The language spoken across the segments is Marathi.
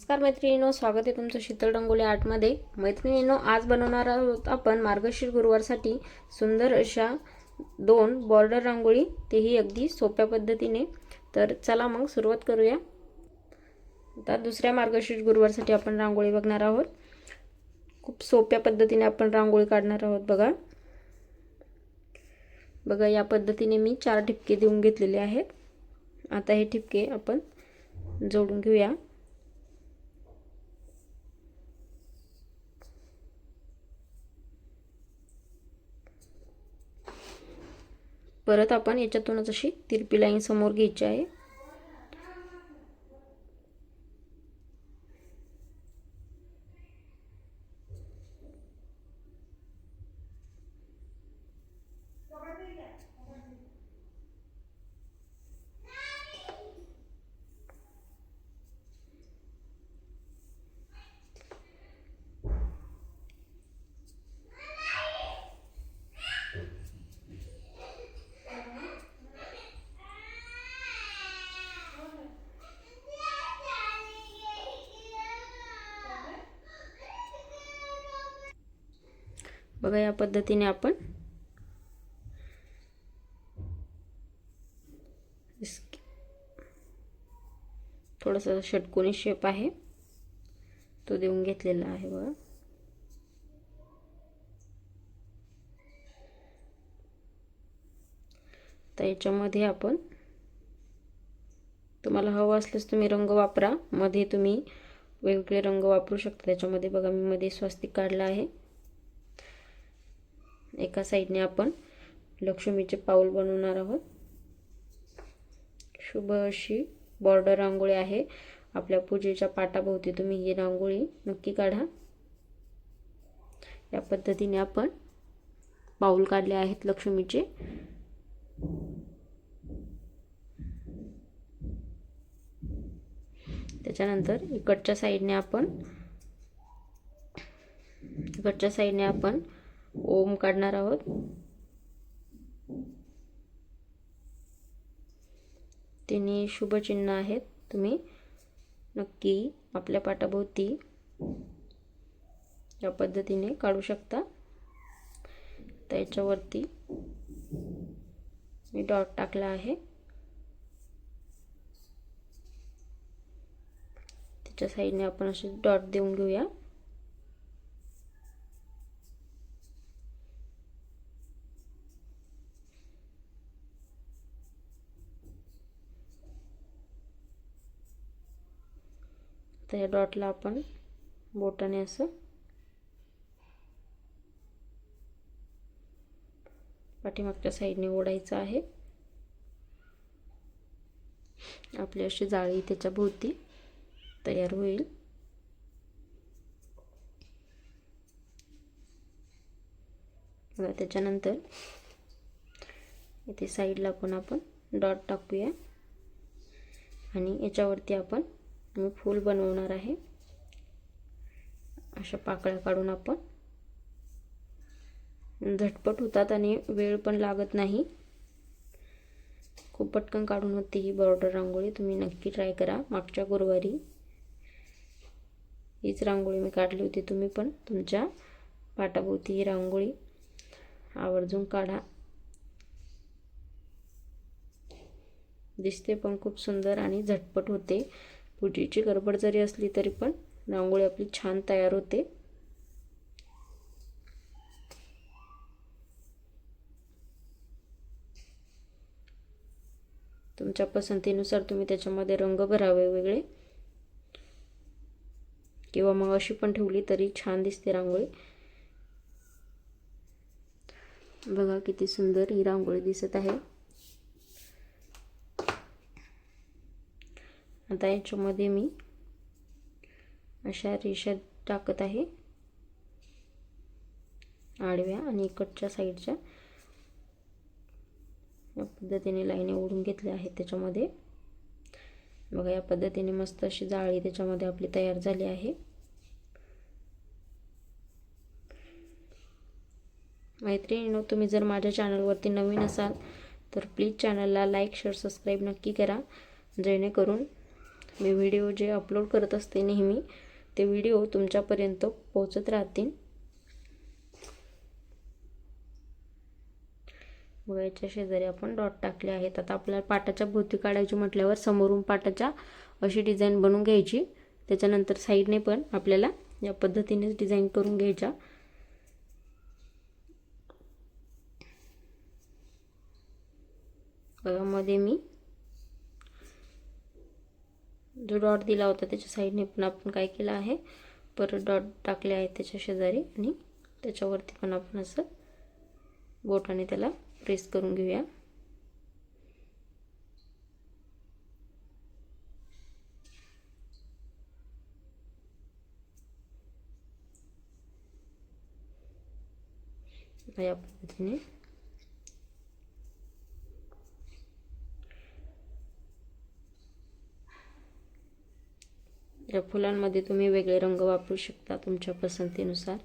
नमस्कार मैत्रिणींनो स्वागत आहे तुमचं शीतल रंगोली आर्टमध्ये. मैत्रिणींनो आज बनवणार आहोत आपण मार्गशीर गुरुवारसाठी सुंदर अशा दोन बॉर्डर रांगोळी. तेही अगदी सोप्या पद्धतीने. तर चला मग सुरुवात करूया. आता दुसऱ्या मार्गशीर गुरुवारसाठी आपण रांगोळी बघणार आहोत. खूप सोप्या पद्धतीने आपण रांगोळी काढणार आहोत बघा. बघा या पद्धतीने मी चार ठिपके देऊन घेतलेले आहेत. आता हे ठिपके आपण जोडून घेऊया. परत आपण याच्यातूनच अशी तिरपी लाईन समोर घ्यायची आहे. बघा या पद्धतीने आपण. थोडासा षटकोनी शेप आहे. तो देऊन घेतलेला आहे बघा. तर याच्यामध्ये आपण तुम्हाला हवं असल्यास तुम्ही रंग वापरा. मध्ये तुम्ही वेगवेगळे रंग वापरू शकता. त्याच्यामध्ये बघा मी मध्ये स्वस्तिक काढला आहे. एका साईडने आपण लक्ष्मीचे पाऊल बनवणार आहोत. शुभ अशी बॉर्डर रांगोळी आहे. आपल्या पूजेच्या पाटाभोवती तुम्ही ही रांगोळी नक्की काढा. या पद्धतीने आपण पाऊल काढले आहेत लक्ष्मीचे. त्याच्यानंतर इकडच्या साईडने आपण इकडच्या साईडने आपण ओम काढणार आहोत. तिन्ही शुभचिन्ह आहेत. तुम्ही नक्की आपल्या पाठाभोवती या पद्धतीने काढू शकता. त्याच्यावरती मी डॉट टाकला आहे. त्याच्या साईडने आपण असे डॉट देऊन घेऊया. तर ह्या डॉटला आपण बोटाने असं पाठीमागच्या साईडने ओढायचं आहे. आपली अशी जाळी त्याच्या भोवती तयार होईल. त्याच्यानंतर इथे साईडला पण आपण डॉट टाकूया. आणि याच्यावरती आपण मी फूल बनवणार आहे. अशा पाकळ्या काढून आपण. झटपट होतात आणि वेळ पण लागत नाही. खूप पटकन काढून होती ही बॉर्डर रांगोळी. तुम्ही नक्की ट्राय करा. मागच्या गुरुवारी हीच रांगोळी मी काढली होती. तुम्ही पण तुमच्या पाटाभोवती ही रांगोळी आवर्जून काढा. दिसते पण खूप सुंदर आणि झटपट होते. पूजेची गडबड जरी असली तरी पण रांगोळी आपली छान तयार होते. तुमच्या पसंतीनुसार तुम्ही त्याच्यामध्ये रंग भरावे वेगळे. किंवा मग अशी पण ठेवली तरी छान दिसते रांगोळी. बघा किती सुंदर ही रांगोळी दिसत आहे. आता याच्यामध्ये मी अशा रेषा टाकत आहे. आडव्या आणि इकडच्या साईडच्या. या पद्धतीने लाईनी ओढून घेतल्या आहेत त्याच्यामध्ये. बघा या पद्धतीने मस्त अशी जाळी त्याच्यामध्ये आपली तयार झाली आहे. मैत्रिणींनो तुम्ही जर माझ्या चॅनलवरती नवीन असाल तर प्लीज चॅनलला लाईक शेअर सबस्क्राईब नक्की करा. जेणेकरून मी व्हिडिओ जे अपलोड करत असते नेहमी ते व्हिडिओ तुमच्यापर्यंत पोहोचत राहतील. गोळ्याच्या शेजारी आपण डॉट टाकले आहेत. आता आपल्याला पाटाच्या भोवती काढायची म्हटल्यावर समोरून पाटाच्या अशी डिझाईन बनवून घ्यायची. त्याच्यानंतर साईडने पण आपल्याला या पद्धतीनेच डिझाईन करून घ्यायच्या. बघा मध्ये मी जो डॉट दिला होता त्याच्या साईडने पण आपण काय केलं आहे परत डॉट टाकले आहेत त्याच्या शेजारी आणि त्याच्यावरती पण आपण असं बोटाने त्याला प्रेस करून घेऊया. या पद्धतीने या फुलांमध्ये तुम्ही वेगळे रंग वापरू शकता तुमच्या पसंतीनुसार.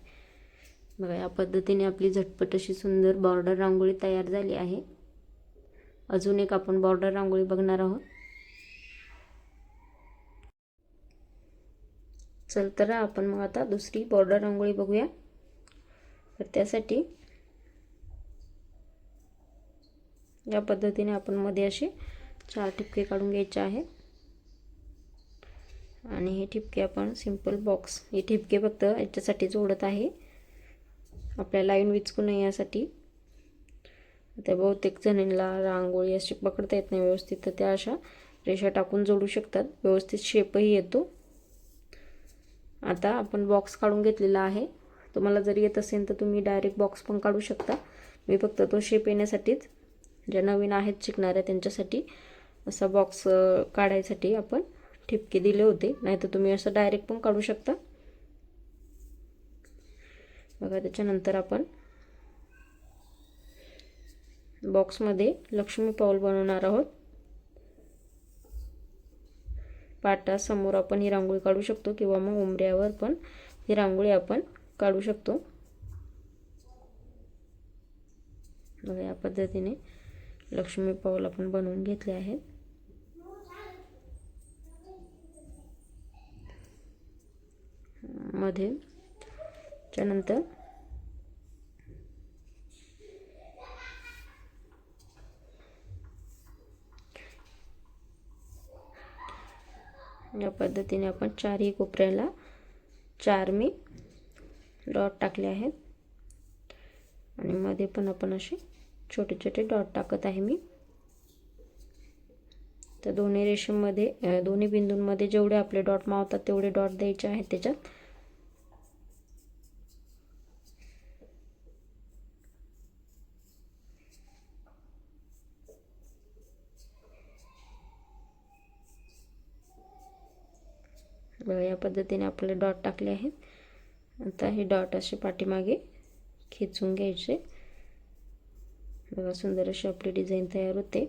बघा या पद्धतीने आपली झटपट अशी सुंदर बॉर्डर रांगोळी तयार झाली आहे. अजून एक आपण बॉर्डर रांगोळी बघणार आहोत. चल तर आपण मग आता दुसरी बॉर्डर रांगोळी बघूया. तर त्यासाठी या पद्धतीने आपण मध्ये असे चार ठिपके काढून घ्यायचे आहेत. आणि हे ठिपके आपण सिंपल बॉक्स हे ठिपके फक्त याच्यासाठी जोडत आहे. आपल्या लाईन विचकू नये यासाठी. त्या बहुतेक जणींना रांगोळी अशी पकडता येत नाही व्यवस्थित तर त्या अशा रेषा टाकून जोडू शकतात. व्यवस्थित शेपही येतो. आता आपण बॉक्स काढून घेतलेला आहे. तुम्हाला जर येत असेल तर तुम्ही डायरेक्ट बॉक्स पण काढू शकता. मी फक्त तो शेप येण्यासाठीच ज्या नवीन आहेत शिकणाऱ्या त्यांच्यासाठी असा बॉक्स काढायसाठी आपण ठिपके दिले होते. नाहीतर तुम्ही असं डायरेक्ट पण काढू शकता. बघा त्याच्यानंतर आपण बॉक्समध्ये लक्ष्मी पाऊल बनवणार आहोत. पाटासमोर आपण ही रांगोळी काढू शकतो किंवा मग उमऱ्यावर पण ही रांगोळी आपण काढू शकतो. बघा या पद्धतीने लक्ष्मी पाऊल आपण बनवून घेतले आहेत. मध्ये. त्यानंतर या पद्धतीने आपण चारही कोपऱ्याला चार मी डॉट टाकले आहेत. आणि मध्ये पण आपण असे छोटे छोटे डॉट टाकत आहे मी. तर दोन्ही रेषेमध्ये दोन्ही बिंदूंमध्ये जेवढे आपले डॉट मावतात तेवढे डॉट द्यायचे आहेत त्याच्यात. बघा या पद्धतीने आपले डॉट टाकले आहेत. आता हे डॉट असे पाठीमागे खेचून घ्यायचे. बघा सुंदर अशी आपली डिझाईन तयार होते.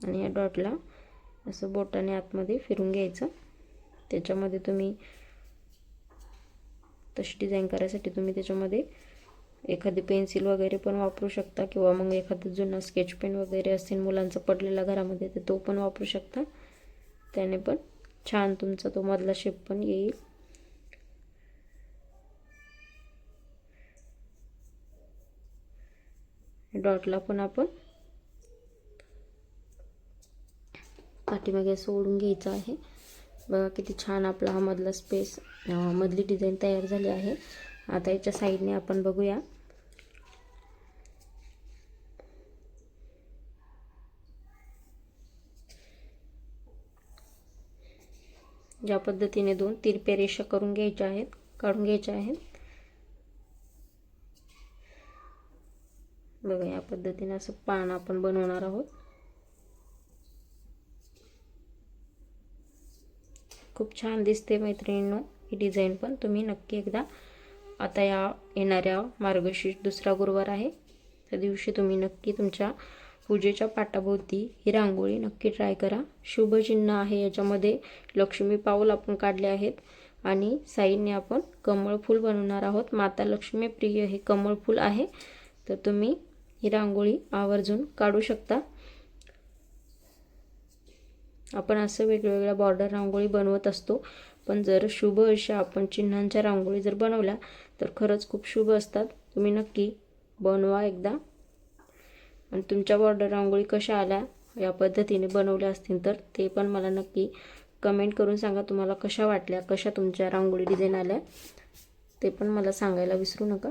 आणि या डॉटला असं बोटाने आतमध्ये फिरून घ्यायचं. त्याच्यामध्ये तुम्ही तशी डिझाईन करायसाठी तुम्ही त्याच्यामध्ये एखादी पेन्सिल वगैरे पण वापरू शकता किंवा मग एखादं जुनं स्केच पेन वगैरे असेल मुलांचा पडलेला घरामध्ये तर तो पण वापरू शकता. त्याने पण छान तुमचा तो मधला शेप पण येईल. डॉटला पण आपण पाठीमागे सोडून घ्यायचं आहे. बघा किती छान आपला हा मधला स्पेस मधली डिझाईन तयार झाली आहे. आता याच्या साईडने आपण बघूया. ज्या पद्धतीने दोन तिरपे रेषा करून घ्यायच्या आहेत काढून घ्यायच्या आहेत. बघा या पद्धतीने असं पान आपण बनवणार आहोत. खूप छान दिसते मैत्रिणींनो ही डिझाईन पण. तुम्ही नक्की एकदा आता या येणाऱ्या मार्गशीर्ष दुसरा गुरुवार आहे. त्या दिवशी तुम्ही नक्की तुमच्या पूजेच्या पाटाभोवती ही रांगोळी नक्की ट्राय करा. शुभचिन्ह आहे याच्यामध्ये. लक्ष्मी पाऊल आपण काढले आहेत आणि साईडने आपण कमळ फूल बनवणार आहोत. माता लक्ष्मी प्रिय हे कमळ फूल आहे. तर तुम्ही ही रांगोळी आवर्जून काढू शकता. आपण असं वेगवेगळ्या बॉर्डर रांगोळी बनवत असतो. पण जर शुभ अशा आपण चिन्हांच्या रांगोळी जर बनवल्या तर खरंच खूप शुभ असतात. तुम्ही नक्की बनवा एकदा. आणि तुमच्या बॉर्डर रांगोळी कशा आल्या या पद्धतीने बनवल्या असतील तर ते पण मला नक्की कमेंट करून सांगा. तुम्हाला कशा वाटल्या कशा तुमच्या रांगोळी डिझाईन आल्या ते पण मला सांगायला विसरू नका.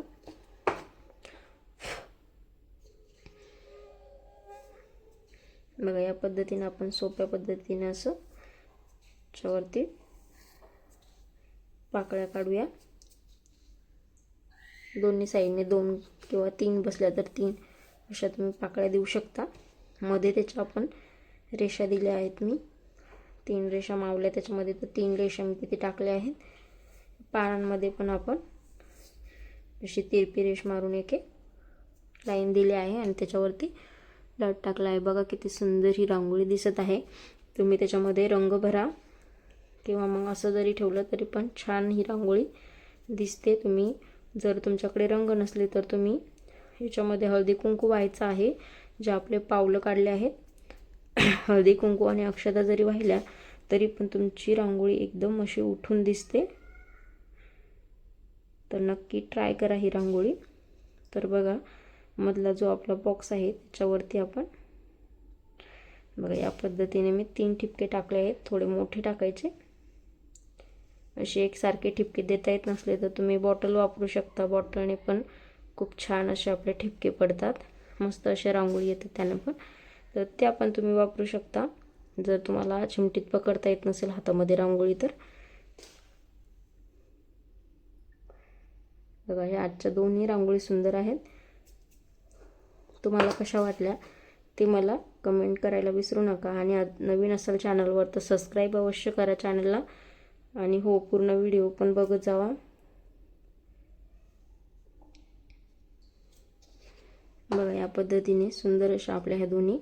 बघा या पद्धतीने आपण सोप्या पद्धतीने असं त्याच्यावरती पाकळ्या काढूया. दोन्ही साईडने दोन किंवा तीन बसल्या तर तीन अशा तुम्ही पाकळ्या देऊ शकता. मध्ये त्याच्या आपण रेषा दिल्या आहेत मी. तीन रेषा मावल्या त्याच्यामध्ये तर तीन रेषा मी तिथे टाकल्या आहेत. पानांमध्ये पण आपण अशी तिरपी रेष मारून एक लाईन दिली आहे आणि त्याच्यावरती लट टाकला आहे. बघा किती सुंदर ही रांगोळी दिसत आहे. तुम्ही त्याच्यामध्ये रंग भरा किंवा मग असं जरी ठेवलं तरी पण छान ही रांगोळी दिसते. तुम्ही जर तुमच्याकडे रंग नसले तर तुम्ही ह्याच्यामध्ये हळदी कुंकू व्हायचं आहे. जे आपले पावलं काढले आहेत. हळदी कुंकू आणि अक्षता जरी वाहिल्या तरी पण तुमची रांगोळी एकदम अशी उठून दिसते. तर नक्की ट्राय करा ही रांगोळी. तर बघा मधला जो आपला बॉक्स आहे त्याच्यावरती आपण बघा या पद्धतीने मी तीन ठिपके टाकले आहेत. थोडे मोठे टाकायचे. असे एकसारखे ठिपके देता येत नसले तर तुम्ही बॉटल वापरू शकता. बॉटलने पण खूप छान असे आपले ठिपके पडतात. मस्त असे रांगोळी येतात त्याने पण. तर त्या पण तुम्ही वापरू शकता. जर तुम्हाला चिमटीत पकडता येत नसेल हातामध्ये रांगोळी तर. बघा ह्या आजच्या दोन्ही रांगोळी सुंदर आहेत. तुम्हाला कशा वाटल्या ते मला कमेंट करायला विसरू नका. आणि नवीन असाल चॅनलवर तर सबस्क्राईब अवश्य करा चॅनलला. आणि हो पूर्ण व्हिडिओ पण बघत जावा. बघा या पद्धतीने सुंदर अशा आपल्या ह्या दोन्ही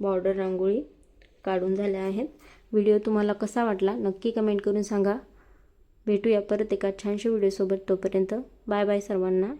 बॉर्डर रांगोळी काढून झाल्या आहेत. व्हिडिओ तुम्हाला कसा वाटला नक्की कमेंट करून सांगा. भेटूया परत एका छानशा व्हिडिओसोबत तोपर्यंत. बाय बाय सर्वांना.